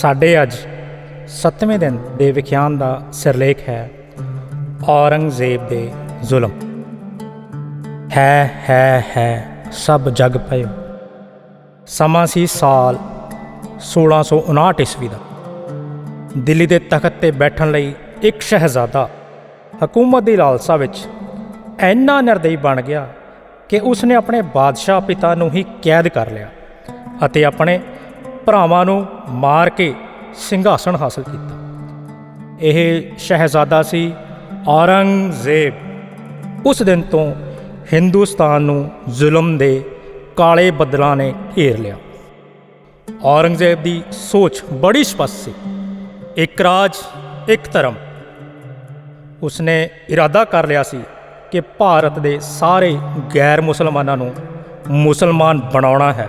ਸਾਡੇ ਅੱਜ 7ਵੇਂ ਦਿਨ ਦੇ ਵਿਖਿਆਨ ਦਾ ਸਿਰਲੇਖ ਹੈ ਔਰੰਗਜ਼ੇਬ ਦੇ ਜ਼ੁਲਮ। ਹੈ ਹੈ ਹੈ, ਸਭ ਜਗ ਪਇਓ ਸਮਾਂ ਸੀ ਸਾਲ 1659 ਈਸਵੀ ਦਾ। ਦਿੱਲੀ ਦੇ ਤਖਤ ਤੇ ਬੈਠਣ ਲਈ ਇੱਕ ਸ਼ਹਿਜ਼ਾਦਾ ਹਕੂਮਤ ਦੀ ਲਾਲਸਾ ਵਿੱਚ ਇੰਨਾ ਨਿਰਦਈ ਬਣ ਗਿਆ ਕਿ ਉਸਨੇ ਆਪਣੇ ਬਾਦਸ਼ਾਹ ਪਿਤਾ ਨੂੰ ਹੀ ਕੈਦ ਕਰ ਲਿਆ ਅਤੇ ਆਪਣੇ ਭਰਾਵਾਂ ਨੂੰ ਮਾਰ ਕੇ ਸਿੰਘਾਸਣ ਹਾਸਲ ਕੀਤਾ। ਇਹ ਸ਼ਹਿਜ਼ਾਦਾ ਸੀ ਔਰੰਗਜ਼ੇਬ। ਉਸ ਦਿਨ ਤੋਂ ਹਿੰਦੁਸਤਾਨ ਨੂੰ ਜ਼ੁਲਮ ਦੇ ਕਾਲੇ ਬੱਦਲਾਂ ਨੇ ਘੇਰ ਲਿਆ। ਔਰੰਗਜ਼ੇਬ ਦੀ ਸੋਚ ਬੜੀ ਸਪਸ਼ਟ ਸੀ। ਇੱਕ ਰਾਜ, ਇੱਕ ਧਰਮ। ਉਸਨੇ ਇਰਾਦਾ ਕਰ ਲਿਆ ਸੀ ਕਿ ਭਾਰਤ ਦੇ ਸਾਰੇ ਗੈਰ ਮੁਸਲਮਾਨਾਂ ਨੂੰ ਮੁਸਲਮਾਨ ਬਣਾਉਣਾ ਹੈ।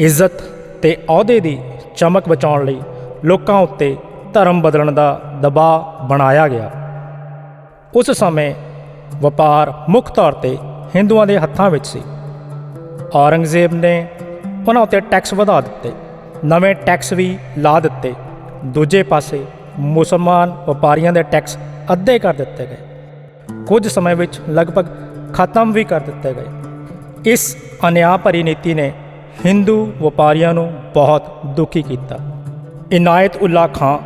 ਇੱਜ਼ਤ ਤੇ ਅਹੁਦੇ ਦੀ ਚਮਕ ਬਚਾਉਣ ਲਈ ਲੋਕਾਂ ਉੱਤੇ ਧਰਮ ਬਦਲਣ ਦਾ ਦਬਾਅ ਬਣਾਇਆ ਗਿਆ। ਉਸ ਸਮੇਂ ਵਪਾਰ ਮੁੱਖ ਤੌਰ ਤੇ ਹਿੰਦੂਆਂ ਦੇ ਹੱਥਾਂ ਵਿੱਚ ਸੀ। ਔਰੰਗਜ਼ੇਬ ਨੇ ਉਹਨਾਂ ਉੱਤੇ ਟੈਕਸ ਵਧਾ ਦਿੱਤੇ, ਨਵੇਂ ਟੈਕਸ ਵੀ ਲਾ ਦਿੱਤੇ। ਦੂਜੇ ਪਾਸੇ ਮੁਸਲਮਾਨ ਵਪਾਰੀਆਂ ਦੇ ਟੈਕਸ ਅੱਧੇ ਕਰ ਦਿੱਤੇ ਗਏ। ਕੁਝ ਸਮੇਂ ਵਿੱਚ ਲਗਭਗ ਖਤਮ ਵੀ ਕਰ ਦਿੱਤੇ ਗਏ। ਇਸ ਅਨਿਆਂ ਭਰੀ ਨੀਤੀ ਨੇ ਹਿੰਦੂ ਵਪਾਰੀਆਂ ਨੂੰ ਬਹੁਤ ਦੁਖੀ ਕੀਤਾ। ਇਨਾਇਤ ਉੱਲਾ ਖਾਂ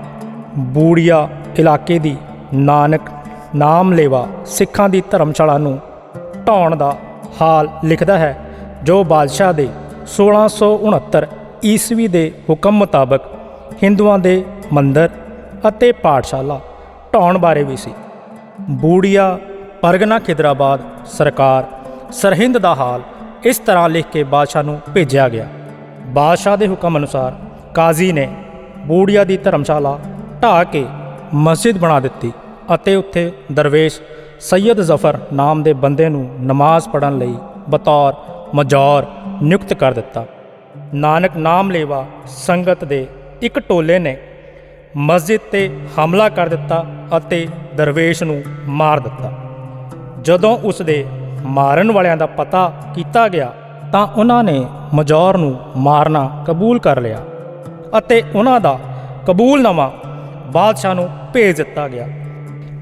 ਬੂੜੀਆ ਇਲਾਕੇ ਦੀ ਨਾਨਕ ਨਾਮ ਲੇਵਾ ਸਿੱਖਾਂ ਦੀ ਧਰਮਸ਼ਾਲਾ ਨੂੰ ਢਾਉਣ ਦਾ ਹਾਲ ਲਿਖਦਾ ਹੈ, ਜੋ ਬਾਦਸ਼ਾਹ ਦੇ 1669 ਈਸਵੀ ਦੇ ਹੁਕਮ ਮੁਤਾਬਕ ਹਿੰਦੂਆਂ ਦੇ ਮੰਦਰ ਅਤੇ ਪਾਠਸ਼ਾਲਾ ਢਾਉਣ ਬਾਰੇ ਵੀ ਸੀ। ਬੂੜੀਆ, ਪਰਗਨਾ ਖਿਦਰਾਬਾਦ ਸਰਕਾਰ, ਸਰਹਿੰਦ ਦਾ ਹਾਲ ਇਸ ਤਰ੍ਹਾਂ ਲਿਖ ਕੇ ਬਾਦਸ਼ਾਹ ਨੂੰ ਭੇਜਿਆ ਗਿਆ। ਬਾਦਸ਼ਾਹ ਦੇ ਹੁਕਮ ਅਨੁਸਾਰ ਕਾਜ਼ੀ ਨੇ ਬੂੜੀਆ ਦੀ ਧਰਮਸ਼ਾਲਾ ਢਾਹ ਕੇ ਮਸਜਿਦ ਬਣਾ ਦਿੱਤੀ ਅਤੇ ਉੱਥੇ ਦਰਵੇਸ਼ ਸੈਯਦ ਜ਼ਫਰ ਨਾਮ ਦੇ ਬੰਦੇ ਨੂੰ ਨਮਾਜ਼ ਪੜ੍ਹਨ ਲਈ ਬਤੌਰ ਮਜੌਰ ਨਿਯੁਕਤ ਕਰ ਦਿੱਤਾ। ਨਾਨਕ ਨਾਮ ਲੇਵਾ ਸੰਗਤ ਦੇ ਇੱਕ ਟੋਲੇ ਨੇ ਮਸਜਿਦ ਤੇ ਹਮਲਾ ਕਰ ਦਿੱਤਾ ਅਤੇ ਦਰਵੇਸ਼ ਨੂੰ ਮਾਰ ਦਿੱਤਾ। ਜਦੋਂ ਉਸ ਦੇ ਮਾਰਨ ਵਾਲਿਆਂ ਦਾ ਪਤਾ ਕੀਤਾ ਗਿਆ, ਤਾਂ ਉਹਨਾਂ ਨੇ ਮਜੌਰ ਨੂੰ ਮਾਰਨਾ ਕਬੂਲ ਕਰ ਲਿਆ ਅਤੇ ਉਹਨਾਂ ਦਾ ਕਬੂਲਨਾਮਾ ਬਾਦਸ਼ਾਹ ਨੂੰ ਭੇਜ ਦਿੱਤਾ ਗਿਆ।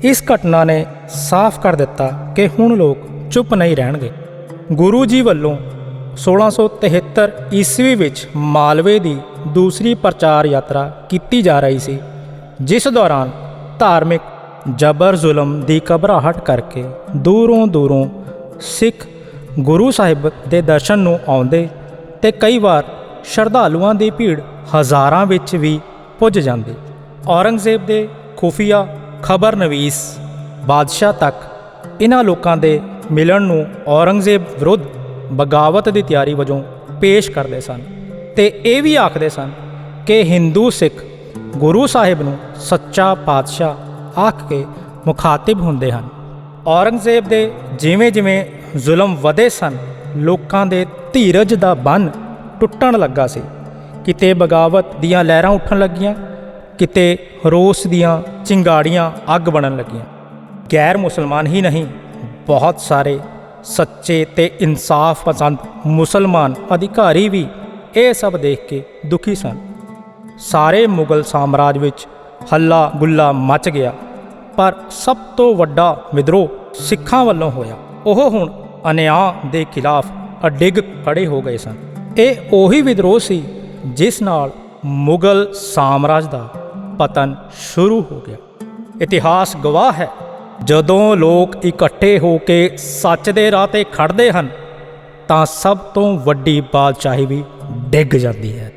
ਇਸ ਘਟਨਾ ਨੇ ਸਾਫ਼ ਕਰ ਦਿੱਤਾ ਕਿ ਹੁਣ ਲੋਕ ਚੁੱਪ ਨਹੀਂ ਰਹਿਣਗੇ। ਗੁਰੂ ਜੀ ਵੱਲੋਂ 1673 ਈਸਵੀ ਵਿੱਚ ਮਾਲਵੇ ਦੀ ਦੂਸਰੀ ਪ੍ਰਚਾਰ ਯਾਤਰਾ ਕੀਤੀ ਜਾ ਰਹੀ ਸੀ, ਜਿਸ ਦੌਰਾਨ ਧਾਰਮਿਕ ਜਬਰ ਜ਼ੁਲਮ ਦੀ ਘਬਰਾਹਟ ਕਰਕੇ ਦੂਰੋਂ ਦੂਰੋਂ ਸਿੱਖ ਗੁਰੂ ਸਾਹਿਬ ਦੇ ਦਰਸ਼ਨ ਨੂੰ ਆਉਂਦੇ ਤੇ ਕਈ ਵਾਰ ਸ਼ਰਧਾਲੂਆਂ ਦੀ ਭੀੜ ਹਜ਼ਾਰਾਂ ਵਿੱਚ ਵੀ ਪੁੱਜ ਜਾਂਦੀ। ਔਰੰਗਜ਼ੇਬ ਦੇ ਖੁਫੀਆ ਖਬਰਨਵੀਸ ਬਾਦਸ਼ਾਹ ਤੱਕ ਇਹਨਾਂ ਲੋਕਾਂ ਦੇ ਮਿਲਣ ਨੂੰ ਔਰੰਗਜ਼ੇਬ ਵਿਰੁੱਧ ਬਗਾਵਤ ਦੀ ਤਿਆਰੀ ਵਜੋਂ ਪੇਸ਼ ਕਰਦੇ ਸਨ ਤੇ ਇਹ ਵੀ ਆਖਦੇ ਸਨ ਕਿ ਹਿੰਦੂ ਸਿੱਖ ਗੁਰੂ ਸਾਹਿਬ ਨੂੰ ਸੱਚਾ ਪਾਤਸ਼ਾਹ ਆਖ ਕੇ ਮੁਖਾਤਿਬ ਹੁੰਦੇ ਹਨ। ਔਰੰਗਜ਼ੇਬ ਦੇ ਜਿਵੇਂ ਜਿਵੇਂ ਜ਼ੁਲਮ ਵਧੇ ਸਨ, ਲੋਕਾਂ ਦੇ ਧੀਰਜ ਦਾ ਬੰਨ ਟੁੱਟਣ ਲੱਗਾ ਸੀ। ਕਿਤੇ ਬਗਾਵਤ ਦੀਆਂ ਲਹਿਰਾਂ ਉੱਠਣ ਲੱਗੀਆਂ, ਕਿਤੇ ਰੋਸ ਦੀਆਂ ਚਿੰਗਾੜੀਆਂ ਅੱਗ ਬਣਨ ਲੱਗੀਆਂ। ਗੈਰ ਮੁਸਲਮਾਨ ਹੀ ਨਹੀਂ, ਬਹੁਤ ਸਾਰੇ ਸੱਚੇ ਤੇ ਇਨਸਾਫ ਪਸੰਦ ਮੁਸਲਮਾਨ ਅਧਿਕਾਰੀ ਵੀ ਇਹ ਸਭ ਦੇਖ ਕੇ ਦੁਖੀ ਸਨ। ਸਾਰੇ ਮੁਗਲ ਸਾਮਰਾਜ ਵਿੱਚ ਹੱਲਾ ਗੁੱਲਾ ਮਚ ਗਿਆ, ਪਰ ਸਭ ਤੋਂ ਵੱਡਾ ਵਿਦਰੋਹ ਸਿੱਖਾਂ ਵੱਲੋਂ ਹੋਇਆ। ਉਹ ਹੁਣ ਅਨਿਆਂ ਦੇ ਖਿਲਾਫ ਅਡਿੱਗ ਖੜੇ ਹੋ ਗਏ ਸਨ। ਇਹ ਉਹੀ ਵਿਦਰੋਹ ਸੀ ਜਿਸ ਨਾਲ ਮੁਗਲ ਸਾਮਰਾਜ ਦਾ ਪਤਨ ਸ਼ੁਰੂ ਹੋ ਗਿਆ। ਇਤਿਹਾਸ ਗਵਾਹ ਹੈ, ਜਦੋਂ ਲੋਕ ਇਕੱਠੇ ਹੋ ਕੇ ਸੱਚ ਦੇ ਰਾਹ ਤੇ ਖੜਦੇ ਹਨ, ਤਾਂ ਸਭ ਤੋਂ ਵੱਡੀ ਬਾਦਸ਼ਾਹੀ ਵੀ ਡਿੱਗ ਜਾਂਦੀ ਹੈ।